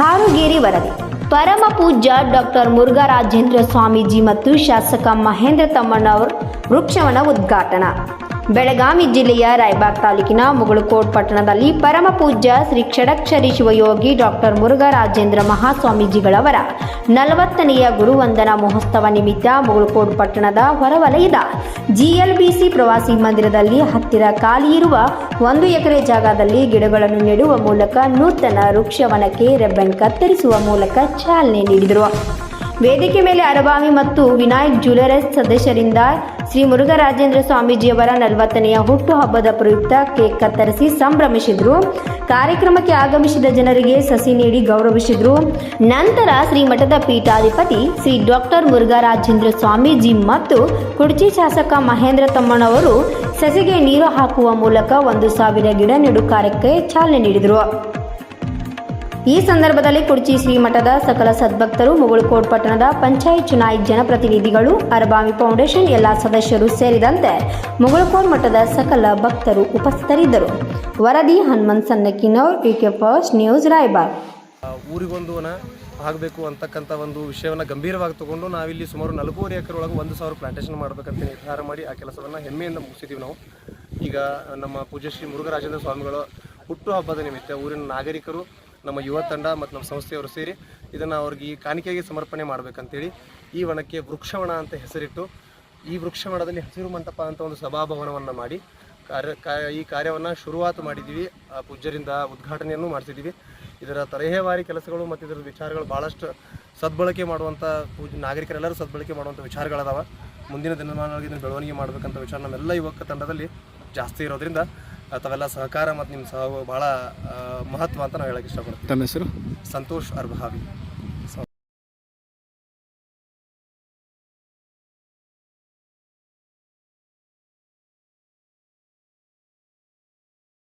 ಹಾರುಗೇರಿ ವರದಿ. ಪರಮ ಪೂಜ್ಯ ಡಾಕ್ಟರ್ ಮುರುಘರಾಜೇಂದ್ರ ಸ್ವಾಮೀಜಿ ಮತ್ತು ಶಾಸಕ ಮಹೇಂದ್ರ ತಮ್ಮಣ್ಣವರ್ ವೃಕ್ಷವನ ಉದ್ಘಾಟನಾ. ಬೆಳಗಾವಿ ಜಿಲ್ಲೆಯ ರಾಯಬಾಗ್ ತಾಲೂಕಿನ ಮುಗಳಕೋಟ್ ಪಟ್ಟಣದಲ್ಲಿ ಪರಮ ಪೂಜ್ಯ ಶ್ರೀ ಕ್ಷಡಕ್ಷರಿ ಶಿವಯೋಗಿ ಡಾಕ್ಟರ್ ಮುರುಘರಾಜೇಂದ್ರ ಮಹಾಸ್ವಾಮೀಜಿಗಳವರ ನಲವತ್ತನೆಯ ಗುರುವಂದನಾ ಮಹೋತ್ಸವ ನಿಮಿತ್ತ ಮುಗಳಕೋಟ್ ಪಟ್ಟಣದ ಹೊರವಲಯದ ಜಿಎಲ್ಬಿಸಿ ಪ್ರವಾಸಿ ಮಂದಿರದಲ್ಲಿ ಹತ್ತಿರ ಖಾಲಿಯಿರುವ ಒಂದು ಎಕರೆ ಜಾಗದಲ್ಲಿ ಗಿಡಗಳನ್ನು ನೆಡುವ ಮೂಲಕ ನೂತನ ವೃಕ್ಷವನಕ್ಕೆ ರೆಬ್ಬನ್ ಕತ್ತರಿಸುವ ಮೂಲಕ ಚಾಲನೆ ನೀಡಿದರು. ವೇದಿಕೆ ಮೇಲೆ ಅರಬಾವಿ ಮತ್ತು ವಿನಾಯಕ್ ಜ್ಯುವೆಲರ್ಸ್ ಸದಸ್ಯರಿಂದ ಶ್ರೀ ಮುರುಘರಾಜೇಂದ್ರ ಸ್ವಾಮೀಜಿಯವರ ನಲವತ್ತನೆಯ ಹುಟ್ಟುಹಬ್ಬದ ಪ್ರಯುಕ್ತ ಕೇಕ್ ಕತ್ತರಿಸಿ ಸಂಭ್ರಮಿಸಿದ್ರು. ಕಾರ್ಯಕ್ರಮಕ್ಕೆ ಆಗಮಿಸಿದ ಜನರಿಗೆ ಸಸಿ ನೀಡಿ ಗೌರವಿಸಿದ್ರು. ನಂತರ ಶ್ರೀ ಮಠದ ಪೀಠಾಧಿಪತಿ ಶ್ರೀ ಡಾಕ್ಟರ್ ಮುರುಘರಾಜೇಂದ್ರ ಸ್ವಾಮೀಜಿ ಮತ್ತು ಕುಡ್ಚಿ ಶಾಸಕ ಮಹೇಂದ್ರ ತಮ್ಮಣ್ಣವರು ಸಸಿಗೆ ನೀರು ಹಾಕುವ ಮೂಲಕ ಒಂದು ಸಾವಿರ ಗಿಡ ನೆಡು ಕಾರ್ಯಕ್ಕೆ ಚಾಲನೆ ನೀಡಿದರು. ಈ ಸಂದರ್ಭದಲ್ಲಿ ಕುರ್ಚಿ ಶ್ರೀಮಠದ ಸಕಲ ಸದ್ಭಕ್ತರು ಮುಗುಳುಕೋಟ್ ಪಟ್ಟಣದ ಪಂಚಾಯತ್ ಚುನಾಯಿತ ಜನಪ್ರತಿನಿಧಿಗಳು, ಅರಬಾವಿ ಫೌಂಡೇಶನ್ ಎಲ್ಲ ಸದಸ್ಯರು ಸೇರಿದಂತೆ ಮುಗುಳುಕೋಟ್ ಮಠದ ಸಕಲ ಭಕ್ತರು ಉಪಸ್ಥಿತರಿದ್ದರು. ವರದಿ ಹನುಮಂತ್ ಸನ್ನಕ್ಕಿನವ್ರು ಕೆ ಫಸ್ಟ್ ನ್ಯೂಸ್ ರಾಯಬಾಗ್ ಊರಿಗೊಂದು ಆಗಬೇಕು ಅಂತಕ್ಕಂಥ ಒಂದು ವಿಷಯವನ್ನು ಗಂಭೀರವಾಗಿ ತಗೊಂಡು ನಾವಿಲ್ಲಿ ಸುಮಾರು ನಾಲ್ಕೂವರೆ ಎಕರೆ ಒಳಗೆ ಒಂದು ಸಾವಿರ ಪ್ಲಾಂಟೇಷನ್ ಮಾಡಬೇಕಂತ ನಿರ್ಧಾರ ಮಾಡಿ ಆ ಕೆಲಸವನ್ನು ಹೆಮ್ಮೆಯಿಂದ ಮುಗಿಸಿದ್ದೀವಿ ನಾವು. ಈಗ ನಮ್ಮ ಪೂಜ್ಯ ಶ್ರೀ ಮುರುಘರಾಜೇಂದ್ರ ಸ್ವಾಮಿಗಳ ಹುಟ್ಟುಹಬ್ಬದ ನಿಮಿತ್ತ ಊರಿನ ನಾಗರಿಕರು ನಮ್ಮ ಯುವ ತಂಡ ಮತ್ತು ನಮ್ಮ ಸಂಸ್ಥೆಯವರು ಸೇರಿ ಇದನ್ನು ಅವ್ರಿಗೆ ಈ ಕಾಣಿಕೆಗೆ ಸಮರ್ಪಣೆ ಮಾಡಬೇಕಂತೇಳಿ ಈ ವನಕ್ಕೆ ವೃಕ್ಷವನ ಅಂತ ಹೆಸರಿಟ್ಟು ಈ ವೃಕ್ಷವನದಲ್ಲಿ ಹಸಿರು ಮಂಟಪ ಅಂತ ಒಂದು ಸಭಾಭವನವನ್ನು ಮಾಡಿ ಕಾರ್ಯ ಈ ಕಾರ್ಯವನ್ನು ಶುರುವಾತು ಮಾಡಿದ್ದೀವಿ. ಆ ಪೂಜ್ಯರಿಂದ ಉದ್ಘಾಟನೆಯನ್ನು ಮಾಡಿಸಿದ್ದೀವಿ. ಇದರ ತರಹೇವಾರಿ ಕೆಲಸಗಳು ಮತ್ತು ಇದರ ವಿಚಾರಗಳು ಭಾಳಷ್ಟು ಸದ್ಬಳಕೆ ಮಾಡುವಂಥ ಪೂಜ್ ನಾಗರಿಕರೆಲ್ಲರೂ ಸದ್ಬಳಕೆ ಮಾಡುವಂಥ ವಿಚಾರಗಳದಾವ. ಮುಂದಿನ ದಿನಮಾನಗಳಿಗೆ ಇದನ್ನು ಬೆಳವಣಿಗೆ ಮಾಡಬೇಕಂತ ವಿಚಾರ ನಮ್ಮೆಲ್ಲ ಯುವಕ ತಂಡದಲ್ಲಿ ಜಾಸ್ತಿ ಇರೋದ್ರಿಂದ ತಾವೆಲ್ಲ ಸಹಕಾರ ಮತ್ತು ನಿಮ್ಮ ಸಹ ಭಾಳ ಮಹತ್ವ ಅಂತ ನಾವು ಹೇಳಕ್ಕೆ ಇಷ್ಟಪಡ್ತೀವಿ. ತಮ್ಮ ಹೆಸರು? ಸಂತೋಷ್ ಅರ್ಭಾವಿ